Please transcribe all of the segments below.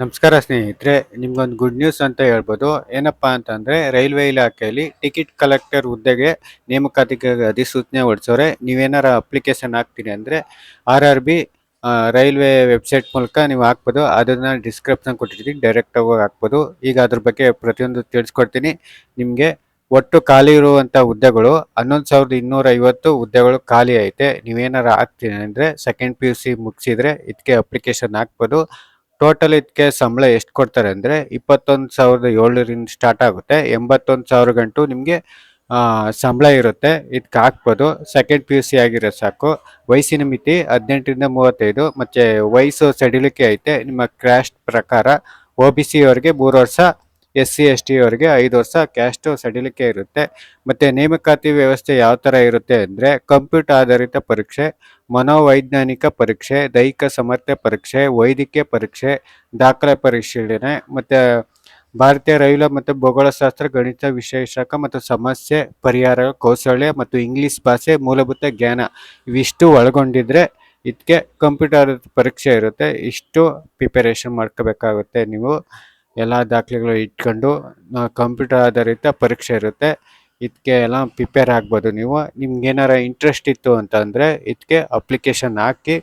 ನಮಸ್ಕಾರ ಸ್ನೇಹಿತರೆ, ನಿಮ್ಗೊಂದು ಗುಡ್ ನ್ಯೂಸ್ ಅಂತ ಹೇಳ್ಬೋದು. ಏನಪ್ಪ ಅಂತಂದರೆ, ರೈಲ್ವೆ ಇಲಾಖೆಯಲ್ಲಿ ಟಿಕೆಟ್ ಕಲೆಕ್ಟರ್ ಹುದ್ದೆಗೆ ನೇಮಕಾತಿಗೆ ಅಧಿಸೂಚನೆ ಹೊರಡಿಸೋರೆ ನೀವೇನಾರ ಅಪ್ಲಿಕೇಶನ್ ಹಾಕ್ತೀನಿ ಅಂದರೆ R R B railway website ಮೂಲಕ ನೀವು ಹಾಕ್ಬೋದು. ಅದನ್ನು ಡಿಸ್ಕ್ರಿಪ್ಷನ್ ಕೊಟ್ಟಿರ್ತೀನಿ ಡೈರೆಕ್ಟ್ ಆಗಿ ಹಾಕ್ಬೋದು. ಈಗ ಅದ್ರ ಬಗ್ಗೆ ಪ್ರತಿಯೊಂದು ತಿಳಿಸ್ಕೊಡ್ತೀನಿ. ನಿಮಗೆ ಒಟ್ಟು ಖಾಲಿ ಇರುವಂಥ ಹುದ್ದೆಗಳು, ಹನ್ನೊಂದು ಸಾವಿರದ ಇನ್ನೂರ ಐವತ್ತು ಹುದ್ದೆಗಳು ಖಾಲಿ ಐತೆ. ನೀವೇನಾರು ಹಾಕ್ತೀನಿ ಅಂದರೆ ಸೆಕೆಂಡ್ ಪಿ ಯು ಸಿ ಮುಗಿಸಿದ್ರೆ ಇದಕ್ಕೆ ಅಪ್ಲಿಕೇಶನ್ ಹಾಕ್ಬೋದು. ಟೋಟಲ್ ಇದಕ್ಕೆ ಸಂಬಳ ಎಷ್ಟು ಕೊಡ್ತಾರೆ ಅಂದರೆ ಇಪ್ಪತ್ತೊಂದು ಸಾವಿರದ ಏಳರಿಂದ ಸ್ಟಾರ್ಟ್ ಆಗುತ್ತೆ. ಎಂಬತ್ತೊಂದು ಸಾವಿರ ಗಂಟು ನಿಮಗೆ ಸಂಬಳ ಇರುತ್ತೆ. ಇದಕ್ಕೆ ಹಾಕ್ಬೋದು. ಸೆಕೆಂಡ್ ಪಿ ಯು ಸಿ ಆಗಿರೋ ಸಾಕು. ವಯಸ್ಸಿನ ಮಿತಿ ಹದಿನೆಂಟರಿಂದ ಮೂವತ್ತೈದು. ಮತ್ತು ವಯಸ್ಸು ಸಡಿಲಿಕೆ ಐತೆ. ನಿಮ್ಮ ಕ್ರ್ಯಾಶ್ ಪ್ರಕಾರ ಒ ಬಿ ಸಿ ಅವರಿಗೆ ಮೂರು ವರ್ಷ ಎಸ್ ಸಿ ಎಸ್ ಟಿ ಅವರಿಗೆ ಐದು ವರ್ಷ ಕ್ಯಾಸ್ಟ್ ಸಡಿಲಿಕೆ ಇರುತ್ತೆ. ಮತ್ತು ನೇಮಕಾತಿ ವ್ಯವಸ್ಥೆ ಯಾವ ಥರ ಇರುತ್ತೆ ಅಂದರೆ ಕಂಪ್ಯೂಟರ್ ಆಧಾರಿತ ಪರೀಕ್ಷೆ, ಮನೋವೈಜ್ಞಾನಿಕ ಪರೀಕ್ಷೆ, ದೈಹಿಕ ಸಮರ್ಥ್ಯ ಪರೀಕ್ಷೆ, ವೈದ್ಯಕೀಯ ಪರೀಕ್ಷೆ, ದಾಖಲೆ ಪರಿಶೀಲನೆ, ಮತ್ತು ಭಾರತೀಯ ರೈಲು ಮತ್ತು ಭೂಗೋಳಶಾಸ್ತ್ರ, ಗಣಿತ, ವಿಶೇಷಕ ಮತ್ತು ಸಮಸ್ಯೆ ಪರಿಹಾರ, ಕೌಶಲ್ಯ ಮತ್ತು ಇಂಗ್ಲಿಷ್ ಭಾಷೆ ಮೂಲಭೂತ ಜ್ಞಾನ ಇವಿಷ್ಟು ಒಳಗೊಂಡಿದ್ರೆ ಇದಕ್ಕೆ ಕಂಪ್ಯೂಟರ್ ಪರೀಕ್ಷೆ ಇರುತ್ತೆ. ಇಷ್ಟು ಪ್ರಿಪರೇಷನ್ ಮಾಡ್ಕೋಬೇಕಾಗುತ್ತೆ ನೀವು. ಎಲ್ಲ ದಾಖಲೆಗಳು ಇಟ್ಕೊಂಡು ಕಂಪ್ಯೂಟರ್ ಆಧಾರಿತ ಪರೀಕ್ಷೆ ಇರುತ್ತೆ. ಇದಕ್ಕೆ ಎಲ್ಲ ಪ್ರಿಪೇರ್ ಆಗ್ಬೋದು ನೀವು. ನಿಮ್ಗೆ ಏನಾರ ಇಂಟ್ರೆಸ್ಟ್ ಇತ್ತು ಅಂತಂದರೆ ಇದಕ್ಕೆ ಅಪ್ಲಿಕೇಶನ್ ಹಾಕಿ,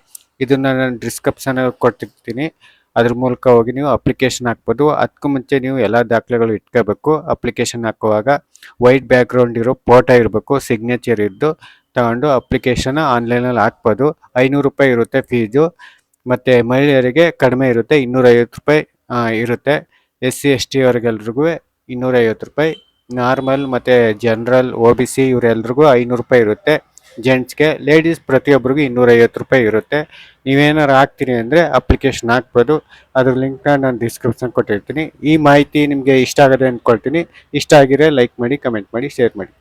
ಇದನ್ನು ನಾನು ಡಿಸ್ಕ್ರಿಪ್ಷನ್ ಕೊಟ್ಟಿರ್ತೀನಿ ಅದ್ರ ಮೂಲಕ ಹೋಗಿ ನೀವು ಅಪ್ಲಿಕೇಶನ್ ಹಾಕ್ಬೋದು. ಅದಕ್ಕೂ ಮುಂಚೆ ನೀವು ಎಲ್ಲ ದಾಖಲೆಗಳು ಇಟ್ಕೋಬೇಕು. ಅಪ್ಲಿಕೇಶನ್ ಹಾಕುವಾಗ ವೈಟ್ ಬ್ಯಾಕ್ಗ್ರೌಂಡ್ ಇರೋ ಫೋಟೋ ಇರಬೇಕು ಸಿಗ್ನೇಚರ್ ಇದ್ದು ತಗೊಂಡು ಅಪ್ಲಿಕೇಶನ್ ಆನ್ಲೈನಲ್ಲಿ ಹಾಕ್ಬೋದು. ಐನೂರು ರೂಪಾಯಿ ಇರುತ್ತೆ ಫೀಸು ಮತ್ತು ಮಹಿಳೆಯರಿಗೆ ಕಡಿಮೆ ಇರುತ್ತೆ, ಇನ್ನೂರೈವತ್ತು ರೂಪಾಯಿ ಇರುತ್ತೆ. ಎಸ್ ಸಿ ಎಸ್ ಟಿ ಅವ್ರಿಗೆಲ್ರಿಗೂ ಇನ್ನೂರೈವತ್ತು ರೂಪಾಯಿ. ನಾರ್ಮಲ್ ಮತ್ತು ಜನರಲ್ ಒ ಬಿ ಸಿ ಇವರೆಲ್ರಿಗೂ ಐನೂರು ರೂಪಾಯಿ ಇರುತ್ತೆ. ಜೆಂಟ್ಸ್ಗೆ, ಲೇಡೀಸ್ ಪ್ರತಿಯೊಬ್ಬರಿಗೂ ಇನ್ನೂರೈವತ್ತು ರೂಪಾಯಿ ಇರುತ್ತೆ. ನೀವೇನಾರು ಹಾಕ್ತೀರಿ ಅಂದರೆ ಅಪ್ಲಿಕೇಶನ್ ಹಾಕ್ಬೋದು. ಅದ್ರ ಲಿಂಕ್ನ ನಾನು ಡಿಸ್ಕ್ರಿಪ್ಷನ್ ಕೊಟ್ಟಿರ್ತೀನಿ. ಈ ಮಾಹಿತಿ ನಿಮಗೆ ಇಷ್ಟ ಆಗದೆ ಅಂದ್ಕೊಳ್ತೀನಿ. ಇಷ್ಟ ಆಗಿದ್ರೆ ಲೈಕ್ ಮಾಡಿ, ಕಮೆಂಟ್ ಮಾಡಿ, ಶೇರ್ ಮಾಡಿ.